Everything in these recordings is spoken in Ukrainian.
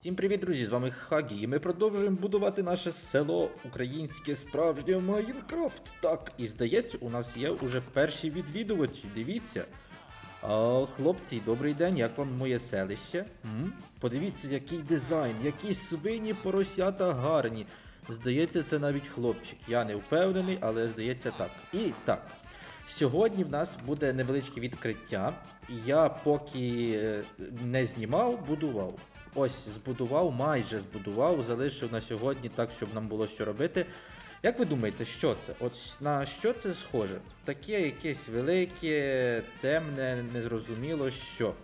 Всім привіт, друзі! З вами Хагі, і ми продовжуємо будувати наше село українське справжнє Майнкрафт. Так, і здається, у нас є уже перші відвідувачі. Дивіться. А, хлопці, добрий день, як вам моє селище? М? Подивіться, який дизайн, які свині поросята гарні. Здається, це навіть хлопчик. Я не впевнений, але здається так. І так. Сьогодні в нас буде невеличке відкриття. Я поки е, не знімав, будував. Ось збудував, майже збудував, залишив на сьогодні так, щоб нам було що робити. Як ви думаєте, що це? От на що це схоже? Таке якесь велике, темне, незрозуміло що.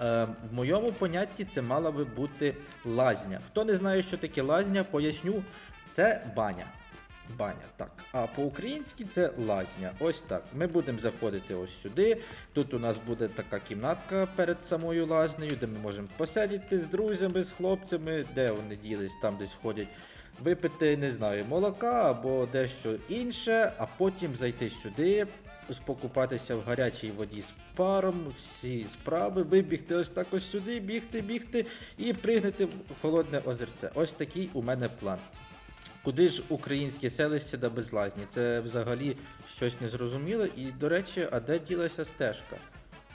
Е, в моєму понятті це мала би бути лазня. Хто не знає, що таке лазня, поясню. Це баня. Баня, так. А по-українськи це лазня. Ось так. Ми будемо заходити ось сюди. Тут у нас буде така кімнатка перед самою лазнею, де ми можемо посидіти з друзями, з хлопцями, де вони ділись, там десь ходять. Випити, не знаю, молока або дещо інше, а потім зайти сюди, спокупатися в гарячій воді з паром, всі справи, вибігти ось так ось сюди, бігти, бігти і пригнути в холодне озерце. Ось такий у мене план. Куди ж українське селище да без лазні? Це взагалі щось незрозуміле. І, до речі, а де ділася стежка?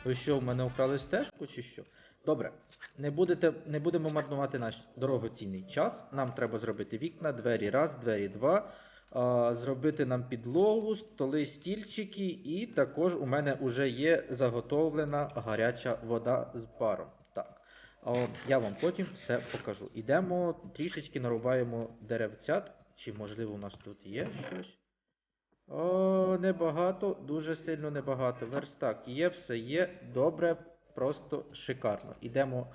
Ви що, в мене украли стежку чи що? Добре, не, будете, не будемо марнувати наш дорогоцінний час. Нам треба зробити вікна, двері раз, двері два. А, зробити нам підлогу, столи, стільчики, і також у мене вже є заготовлена гаряча вода з паром. Так. А, я вам потім все покажу. Ідемо трішечки нарубаємо деревцят. Чи можливо у нас тут є щось? О, небагато, дуже сильно небагато. Верстак є, все є. Добре, просто шикарно. Ідемо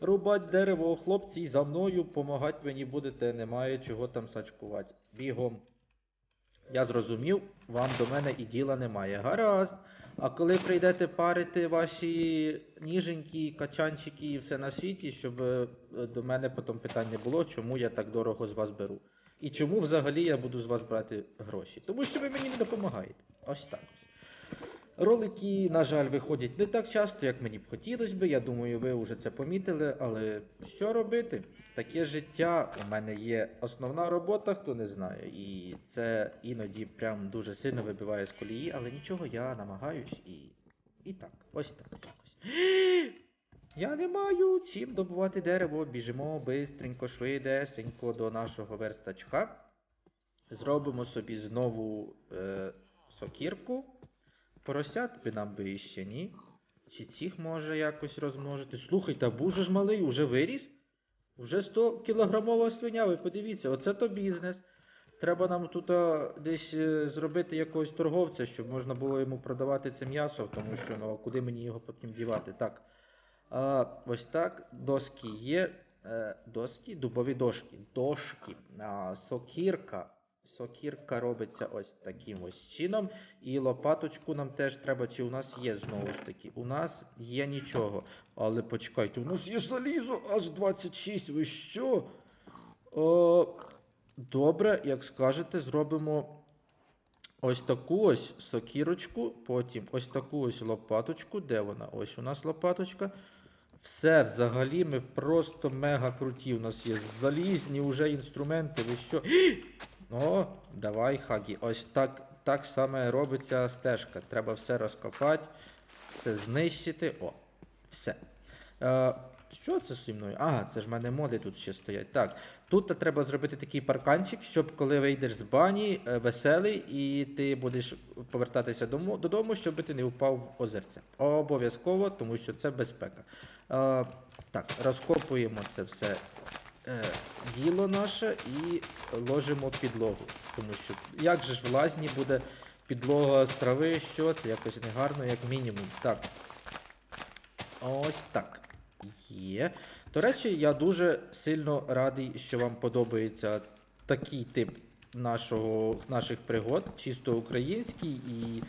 рубати дерево, хлопці, за мною помагати мені будете, немає чого там сачкувати. Бігом. Я зрозумів, вам до мене і діла немає. Гаразд. А коли прийдете парити ваші ніженькі, качанчики і все на світі, щоб е, до мене потім питань не було, чому я так дорого з вас беру. І чому взагалі я буду з вас брати гроші? Тому що ви мені не допомагаєте. Ось так ось. Ролики, на жаль, виходять не так часто, як мені б хотілося би. Я думаю, ви вже це помітили, але що робити? Таке життя. У мене є основна робота, хто не знає. І це іноді прям дуже сильно вибиває з колії, але нічого, я намагаюсь і. І так, ось так якось. Я не маю чим добувати дерево. Біжимо бистренько, швидесенько до нашого верстачка. Зробимо собі знову е, сокірку. Поросят би нам би іще ні. Чи цих може якось розмножити. Слухайте, а був ж малий, уже виріс? Уже 100 кілограмова свиня, ви подивіться, оце то бізнес. Треба нам тут а, десь е, зробити якогось торговця, щоб можна було йому продавати це м'ясо, тому що ну, а куди мені його потім дівати? Так. Ось так. Доски є. Е, доски, дубові дошки. Дошки. Сокірка. Сокірка робиться ось таким ось чином. І лопаточку нам теж треба, чи у нас є знову ж таки. У нас є нічого. Але почекайте, у нас є залізо аж 26. Ви що? О, добре, як скажете, зробимо ось таку ось сокірочку, потім ось таку ось лопаточку. Де вона? Ось у нас лопаточка. Все, взагалі, ми просто мега круті. У нас є залізні вже інструменти. Ви що? О, давай, Хагі. Ось так, так саме робиться стежка. Треба все розкопати, все знищити. О, все. Е, що це зі мною? Ага, це ж в мене моди тут ще стоять. Так, тут треба зробити такий парканчик, щоб коли вийдеш з бані, е, веселий, і ти будеш повертатися дому, додому, щоб ти не впав в озерце. Обов'язково, тому що це безпека. Е, так, розкопуємо це все е, діло наше і ложимо підлогу. Тому що як же ж в лазні буде підлога з трави, що це якось негарно, як мінімум. Так. Ось так. Є. До речі, я дуже сильно радий, що вам подобається такий тип нашого, наших пригод, чисто український. І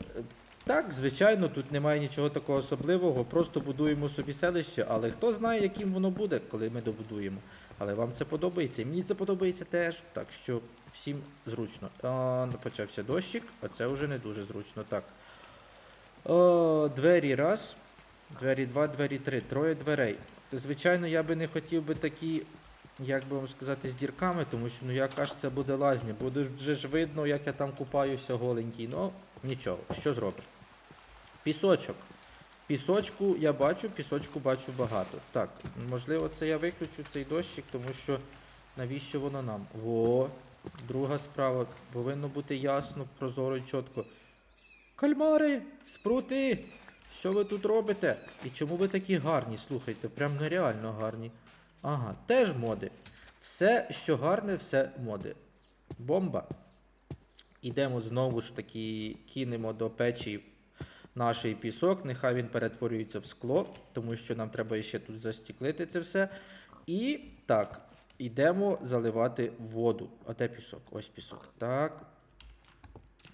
е, так, звичайно, тут немає нічого такого особливого, просто будуємо собі селище, але хто знає, яким воно буде, коли ми добудуємо. Але вам це подобається, і мені це подобається теж, так що всім зручно. А, почався дощик, а це вже не дуже зручно. Так. О, двері раз. Двері два, двері три. Троє дверей. звичайно, я би не хотів би такі, як би вам сказати, з дірками, тому що ну яка ж це буде лазня. Буде вже ж видно, як я там купаюся голенький. Ну, нічого, що зробиш. Пісочок. Пісочку я бачу, пісочку бачу багато. Так, можливо, це я виключу цей дощик, тому що навіщо воно нам? Во, друга справа. Повинно бути ясно, прозоро і чітко. Кальмари, спрути! Що ви тут робите? І чому ви такі гарні? Слухайте, прям нереально гарні. Ага, теж моди. Все, що гарне, все моди. Бомба. Ідемо знову ж таки, кинемо до печі наш пісок. Нехай він перетворюється в скло, тому що нам треба ще тут застіклити це все. І так, йдемо заливати воду. А де пісок? Ось пісок. Так.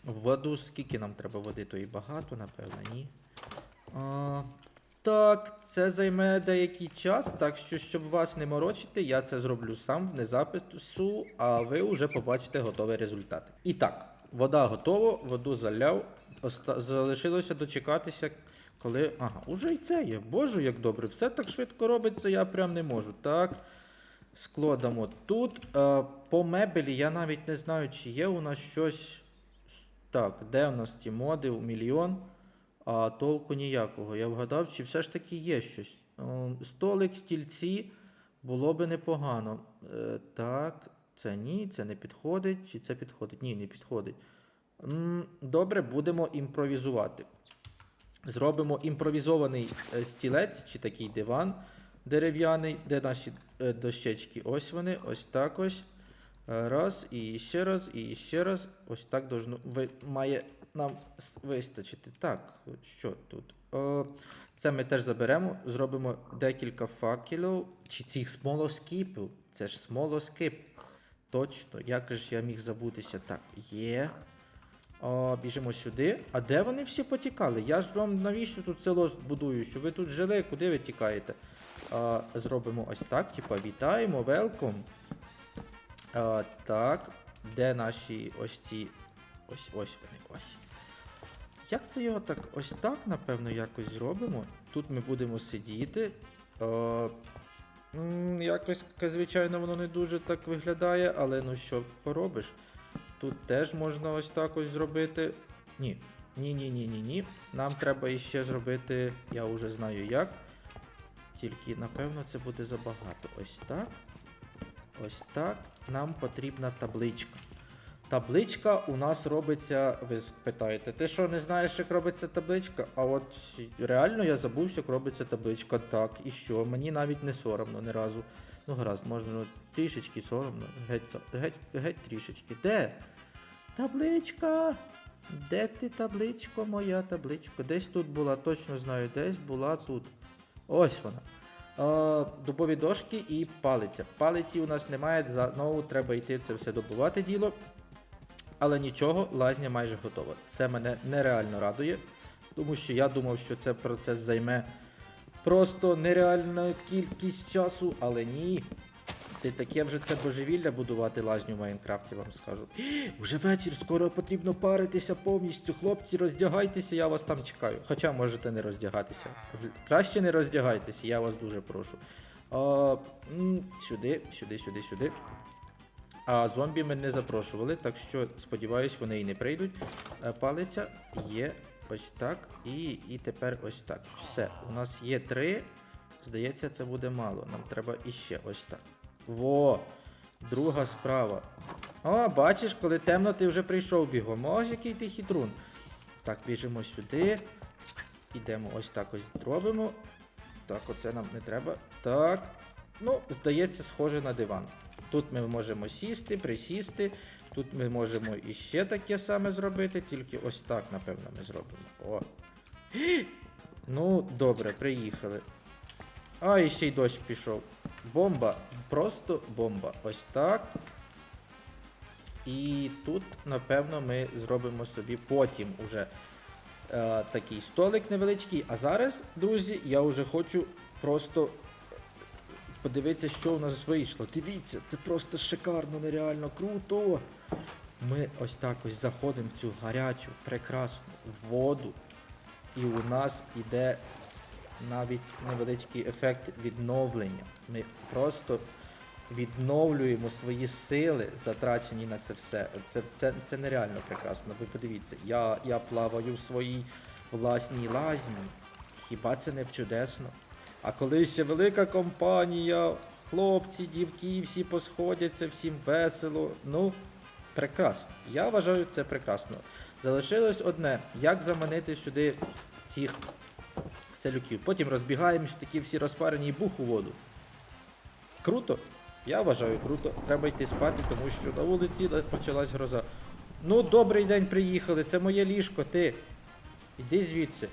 Воду скільки нам треба води, то і багато, напевно, ні. А, так, це займе деякий час, так що, щоб вас не морочити, я це зроблю сам в незапису, а ви вже побачите готовий результат. І так, вода готова, воду заляв. Оста... Залишилося дочекатися, коли. Ага, уже і це є. Боже, як добре. Все так швидко робиться, я прям не можу. Так. Скло тут. Е, по мебелі я навіть не знаю, чи є у нас щось. Так, де в нас ці моди? У Мільйон. А толку ніякого. Я вгадав, чи все ж таки є щось. Е, Столик, стільці було би непогано. Е, Так, це ні, це не підходить. Чи це підходить? Ні, не підходить. Добре, будемо імпровізувати. Зробимо імпровізований е, стілець чи такий диван дерев'яний, де наші дощечки. Ось вони, ось так ось. Раз, і ще раз, і ще раз. Ось так должно, має нам вистачити. Так, що тут? О, це ми теж заберемо, зробимо декілька факелів. Чи цих смолоскипів? Це ж смолоскип. Точно, як же я міг забутися? Так, є. О, біжимо сюди. А де вони всі потікали? Я ж вам навіщо тут село будую? Що ви тут жили? Куди ви тікаєте? А, зробимо ось так. Типа, вітаємо, велком. Так. Де наші ось ці. Ось ось вони ось. Як це його так? Ось так, напевно, якось зробимо. Тут ми будемо сидіти. А, м, якось, звичайно, воно не дуже так виглядає, але ну що поробиш? Тут теж можна ось так ось зробити. Ні. Ні, ні, ні, ні, ні. Нам треба іще зробити, я вже знаю як. Тільки, напевно, це буде забагато. Ось так. Ось так. Нам потрібна табличка. Табличка у нас робиться, ви питаєте, ти що не знаєш, як робиться табличка? А от реально я забувся, як робиться табличка. Так, і що? Мені навіть не соромно ні разу. Ну, гаразд, можна ну, трішечки соромно. Геть, геть, геть трішечки. Де? Табличка. Де ти табличко, моя табличко? Десь тут була, точно знаю, десь була тут. Ось вона. Дубові дошки і палиця. Палиці у нас немає, знову треба йти це все добувати діло. Але нічого, лазня майже готова. Це мене нереально радує, тому що я думав, що цей процес займе просто нереальну кількість часу, але ні. Ти таке вже це божевілля будувати лазню в Майнкрафті, вам скажу. Уже вечір, скоро потрібно паритися повністю. Хлопці, роздягайтеся, я вас там чекаю. Хоча можете не роздягатися. Краще не роздягайтеся, я вас дуже прошу. А, сюди, сюди, сюди, сюди. А зомбі ми не запрошували, так що сподіваюсь, вони і не прийдуть. Е, Палиця є ось так. І, і тепер ось так. Все. У нас є три. Здається, це буде мало. Нам треба іще ось так. Во! Друга справа. О, бачиш, коли темно, ти вже прийшов бігом. Ось який ти хитрун. Так, біжимо сюди. Ідемо ось так ось зробимо. Так, оце нам не треба. Так. Ну, здається, схоже на диван. Тут ми можемо сісти, присісти. Тут ми можемо іще таке саме зробити, тільки ось так, напевно, ми зробимо. О. Ну, добре, приїхали. А, і ще й дощ пішов. Бомба. Просто бомба. Ось так. І тут, напевно, ми зробимо собі потім уже е, такий столик невеличкий. А зараз, друзі, я вже хочу просто подивитися, що у нас вийшло. Дивіться, це просто шикарно, нереально круто. Ми ось так ось заходимо в цю гарячу, прекрасну воду. І у нас іде навіть невеличкий ефект відновлення. Ми просто відновлюємо свої сили, затрачені на це все. Це, це, це нереально прекрасно. Ви подивіться, я, я плаваю в своїй власній лазні. Хіба це не чудесно? А коли ще велика компанія, хлопці, дівки, всі посходяться, всім весело. Ну, прекрасно. Я вважаю це прекрасно. Залишилось одне: як заманити сюди цих селюків. Потім розбігаємось, такі всі розпарені і бух у воду. Круто. Я вважаю круто. Треба йти спати, тому що на вулиці почалась гроза. Ну, добрий день, приїхали, це моє ліжко, ти. Іди звідси.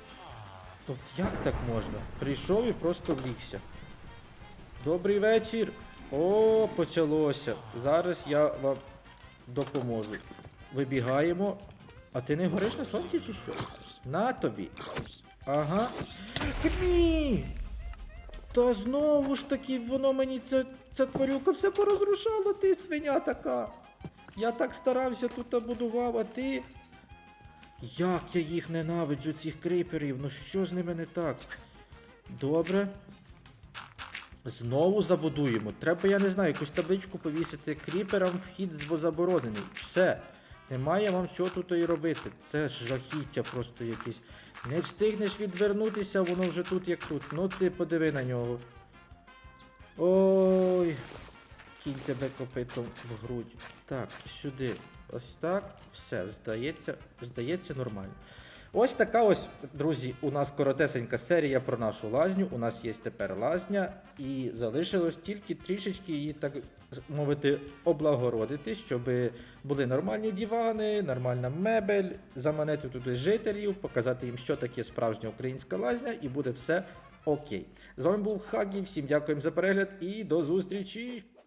Тобто як так можна? Прийшов і просто влігся. Добрий вечір. О, почалося. Зараз я вам допоможу. Вибігаємо. А ти не гориш на сонці чи що? На тобі. Ага. Ні! Та знову ж таки, воно мені ця, ця тварюка все порозрушала, ти свиня така. Я так старався тут будував, а ти. Як я їх ненавиджу, цих криперів, ну що з ними не так? Добре. Знову забудуємо. Треба, я не знаю, якусь табличку повісити. Кріперам вхід заборонений. Все. Немає вам що тут і робити. Це ж жахіття просто якесь. Не встигнеш відвернутися, воно вже тут як тут. Ну ти подиви на нього. Ой. Кінь тебе копитом в грудь. Так, сюди. Ось так. Все, здається, здається нормально. Ось така ось, друзі, у нас коротесенька серія про нашу лазню. У нас є тепер лазня, і залишилось тільки трішечки її, так мовити, облагородити, щоб були нормальні дивани, нормальна мебель, заманити туди жителів, показати їм, що таке справжня українська лазня, і буде все окей. З вами був Хагі, всім дякуємо за перегляд і до зустрічі!